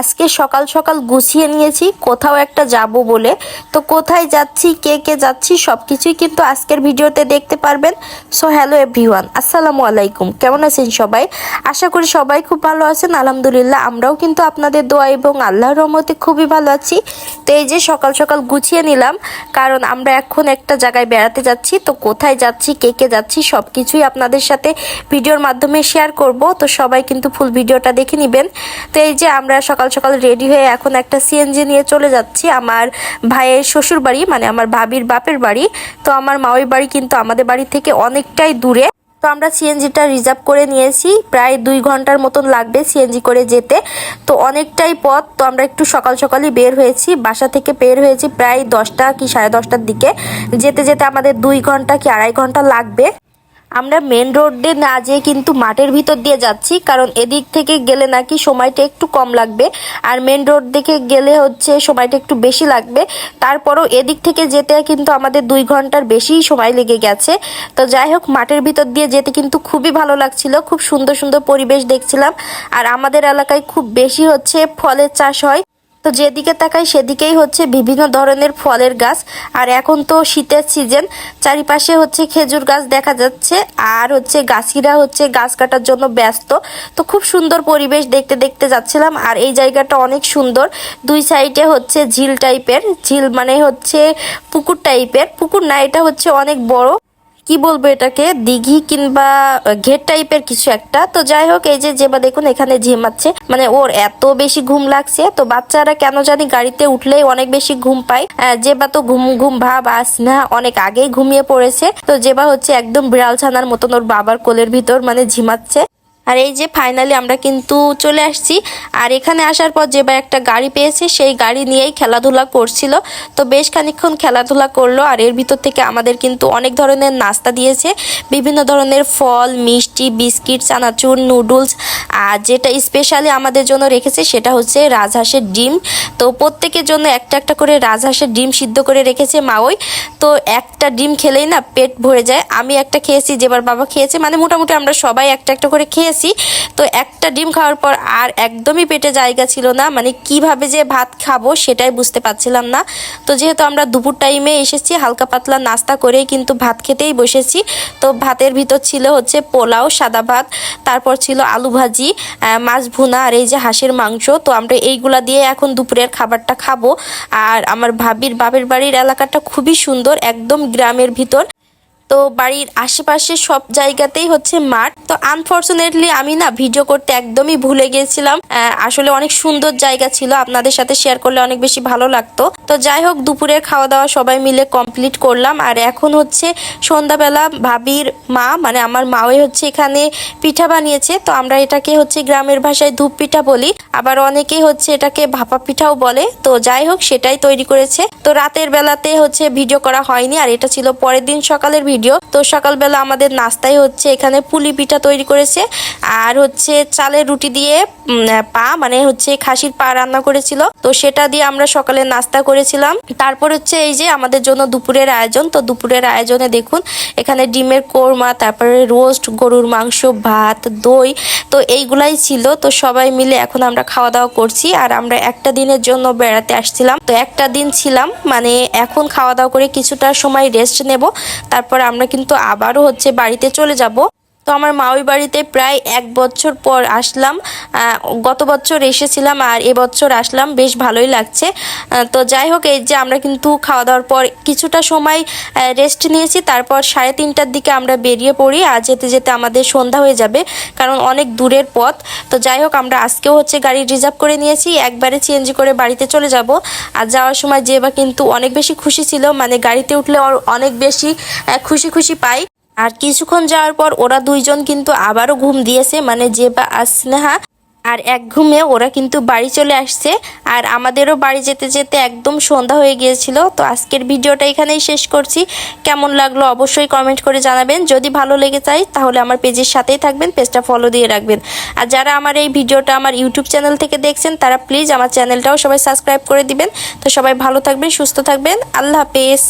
আজকে সকাল সকাল গুছিয়ে নিয়েছি, কোথাও একটা যাব বলে। তো কোথায় যাচ্ছি, কে কে যাচ্ছি সব কিছুই কিন্তু আজকের ভিডিওতে দেখতে পারবেন। সো হ্যালো এভরিওয়ান আসসালামু আলাইকুম। কেমন আছেন সবাই? আশা করি সবাই খুব ভালো আছেন। আলহামদুলিল্লাহ, আমরাও কিন্তু আপনাদের দোয়া এবং আল্লাহর রহমতে খুবই ভালো আছি। তো এই যে সকাল সকাল গুছিয়ে নিলাম, কারণ আমরা এখন একটা জায়গায় বেড়াতে যাচ্ছি। তো কোথায় যাচ্ছি, কে কে যাচ্ছি সব কিছুই আপনাদের সাথে ভিডিওর মাধ্যমে শেয়ার করব। তো সবাই কিন্তু ফুল ভিডিওটা দেখে নেবেন। তো এই যে আমরা সকাল সকাল সকাল রেডি হয়ে এখন একটা সিএনজি নিয়ে চলে যাচ্ছি। আমার ভাইয়ের শ্বশুর বাড়ি মানে আমার ভাবির বাপের বাড়ি। তো আমার মাওই বাড়ি কিন্তু আমাদের বাড়ি থেকে অনেকটাই দূরে। তো আমরা সিএনজিটা রিজার্ভ করে নিয়েছি। প্রায় দুই ঘণ্টার মতন লাগবে সিএনজি করে যেতে। তো অনেকটাই পথ। তো আমরা একটু সকাল সকালই বের হয়েছি। বাসা থেকে বের হয়েছি প্রায় দশটা কি সাড়ে দশটার দিকে। যেতে যেতে আমাদের দুই ঘণ্টা কি আড়াই ঘণ্টা লাগবে। আমরা মেন রোডে না যেয়ে কিন্তু মাঠের ভিতর দিয়ে যাচ্ছি, কারণ এদিক থেকে গেলে নাকি সময়টা একটু কম লাগবে। আর মেন রোড দেখে গেলে হচ্ছে সময়টা একটু বেশি লাগবে। তারপরও এদিক থেকে যেতে কিন্তু আমাদের দুই ঘণ্টার বেশি সময় লেগে গেছে। তো যাই হোক, মাঠের ভিতর দিয়ে যেতে কিন্তু খুবই ভালো লাগছিল। খুব সুন্দর সুন্দর পরিবেশ দেখছিলাম। আর আমাদের এলাকায় খুব বেশি হচ্ছে ফলের চাষ হয়। তো যেদিকে তাকাই সেদিকেই হচ্ছে বিভিন্ন ধরনের ফলের গাছ। আর এখন তো শীতের সিজন চারিপাশে হচ্ছে খেজুর গাছ দেখা যাচ্ছে, আর হচ্ছে গাছিরা হচ্ছে গাছ কাটার জন্য ব্যস্ত। তো খুব সুন্দর পরিবেশ দেখতে দেখতে যাচ্ছিলাম, আর এই জায়গাটা অনেক সুন্দর। দুই সাইডে হচ্ছে ঝিল টাইপের ঝিল মানে হচ্ছে পুকুর টাইপের পুকুর না, এটা হচ্ছে অনেক বড়। কি বলব এটাকে? দিঘি কিংবা ঘের টাইপের কিছু একটা। তো যাই হোক, এই যে যেবা দেখুন, এখানে ঝিমাচ্ছে মানে ওর এত বেশি ঘুম লাগছে। তো বাচ্চারা কেন জানি গাড়িতে উঠলেই অনেক বেশি ঘুম পায়। যেবা তো ঘুম ঘুম ভাব আস না, অনেক আগেই ঘুমিয়ে পড়েছে। তো যেবা হচ্ছে একদম বিড়াল ছানার মতন ওর বাবার কোলের ভিতর মানে ঝিমাচ্ছে। আর এই যে ফাইনালি আমরা কিন্তু চলে আসছি। আর এখানে আসার পর যে বা একটা গাড়ি পেয়েছে, সেই গাড়ি নিয়েই খেলাধুলা করছিল। তো বেশ খানিকক্ষণ খেলাধুলা করল আর এর ভিতর থেকে আমাদের কিন্তু অনেক ধরনের নাস্তা দিয়েছে। বিভিন্ন ধরনের ফল, মিষ্টি, বিস্কিট, চানাচুর, নুডলস, আর যেটা স্পেশালি আমাদের জন্য রেখেছে সেটা হচ্ছে রাজহাঁসের ডিম। তো প্রত্যেকের জন্য একটা একটা করে রাজহাঁসের ডিম সিদ্ধ করে রেখেছে মাওই তো একটা ডিম খেলেই না পেট ভরে যায়। আমি একটা খেয়েছি, যেবার বাবা খেয়েছে মানে মোটামুটি আমরা সবাই একটা একটা করে খেয়েছি। তো একটা ডিম খাওয়ার পর আর একদমই পেটে জায়গা ছিল না। মানে কীভাবে যে ভাত খাব সেটাই বুঝতে পারছিলাম না। তো যেহেতু আমরা দুপুর টাইমে এসেছি, হালকা পাতলা নাস্তা করেই কিন্তু ভাত খেতেই বসেছি। তো ভাতের ভিতর ছিল হচ্ছে পোলাও, সাদা ভাত, তারপর ছিল আলু ভাজি মাছ ভুনা আর এই যে হাঁসের মাংস। তো আমরা এইগুলা দিয়ে এখন দুপুরের খাবারটা খাব। আর আমার ভাবির বাপের বাড়ির এলাকাটা খুবই সুন্দর, একদম গ্রামের ভিতর। তো বাড়ির আশেপাশে সব জায়গাতেই হচ্ছে মাঠ। তো আনফর্চুনেটলি আমি না ভিডিও করতে একদমই ভুলে গিয়েছিলাম। আসলে অনেক সুন্দর জায়গা ছিল। আপনাদের সাথে শেয়ার করলে অনেক বেশি ভালো লাগতো। তো যাই হোক, দুপুরের খাওয়া দাওয়া সবাই মিলে কমপ্লিট করলাম। আর এখন হচ্ছে সন্ধ্যাবেলা ভাবির মা মানে আমার মাওই হচ্ছে এখানে পিঠা বানিয়েছে। তো আমরা এটাকে হচ্ছে গ্রামের ভাষায় ধূপ পিঠা বলি। আবার অনেকেই হচ্ছে এটাকে ভাপা পিঠাও বলে। তো যাই হোক, সেটাই তৈরি করেছে। তো রাতের বেলাতে হচ্ছে ভিডিও করা হয়নি। আর এটা ছিল পরের দিন সকালের ভিডিও তো সকালবেলা আমাদের নাস্তায় হচ্ছে এখানে পুলি পিঠা তৈরি করেছে। আর হচ্ছে চালের রুটি দিয়ে পা মানে হচ্ছে খাসির পা রান্না করেছিল। তো সেটা দিয়ে আমরা সকালে নাস্তা করেছিলাম। তারপর হচ্ছে এই যে আমাদের জন্য দুপুরের আয়োজন। তো দুপুরের আয়োজনে দেখুন, এখানে ডিমের কোরমা, তারপরে রোস্ট, গরুর মাংস, ভাত, দই, তো এইগুলাই ছিল। তো সবাই মিলে এখন আমরা খাওয়া দাওয়া করছি। আর আমরা একটা দিনের জন্য বেড়াতে আসছিলাম। তো একটা দিন ছিলাম মানে এখন খাওয়া দাওয়া করে কিছুটা সময় রেস্ট নেব। তারপর আমরা কিন্তু আবারও হচ্ছে বাড়িতে চলে যাব। তো আমার মাওই বাড়িতে প্রায় এক বছর পর আসলাম। গত বছর এসেছিলাম আর এবছর আসলাম, বেশ ভালোই লাগছে। তো যাই হোক, এই যে আমরা কিন্তু খাওয়া দাওয়ার পর কিছুটা সময় রেস্ট নিয়েছি, তারপর সাড়ে তিনটার দিকে আমরা বেরিয়ে পড়ি। আর যেতে যেতে আমাদের সন্ধ্যা হয়ে যাবে, কারণ অনেক দূরের পথ। তো যাই হোক, আমরা আজকেও হচ্ছে গাড়ি রিজার্ভ করে নিয়েছি, একবারে সিএনজি করে বাড়িতে চলে যাব। আর যাওয়ার সময় যে বা কিন্তু অনেক বেশি খুশি ছিল মানে গাড়িতে উঠলে অনেক বেশি খুশি খুশি পাই। আর কিছুক্ষণ যাওয়ার পর ওরা দুইজন কিন্তু আবারও ঘুম দিয়েছে মানে যে বা আর স্নেহা আর এক ঘুমে ওরা কিন্তু বাড়ি চলে আসছে। আর আমাদেরও বাড়ি যেতে যেতে একদম সন্ধ্যা হয়ে গিয়েছিল। তো আজকের ভিডিওটা এখানেই শেষ করছি। কেমন লাগল অবশ্যই কমেন্ট করে জানাবেন। যদি ভালো লেগে যায়, তাহলে আমার পেজের সাথেই থাকবেন, পেজটা ফলো দিয়ে রাখবেন। আর যারা আমার এই ভিডিওটা আমার ইউটিউব চ্যানেল থেকে দেখছেন, তারা প্লিজ আমার চ্যানেলটাও সবাই সাবস্ক্রাইব করে দিবেন। তো সবাই ভালো থাকবেন, সুস্থ থাকবেন। আল্লাহ হাফেজ।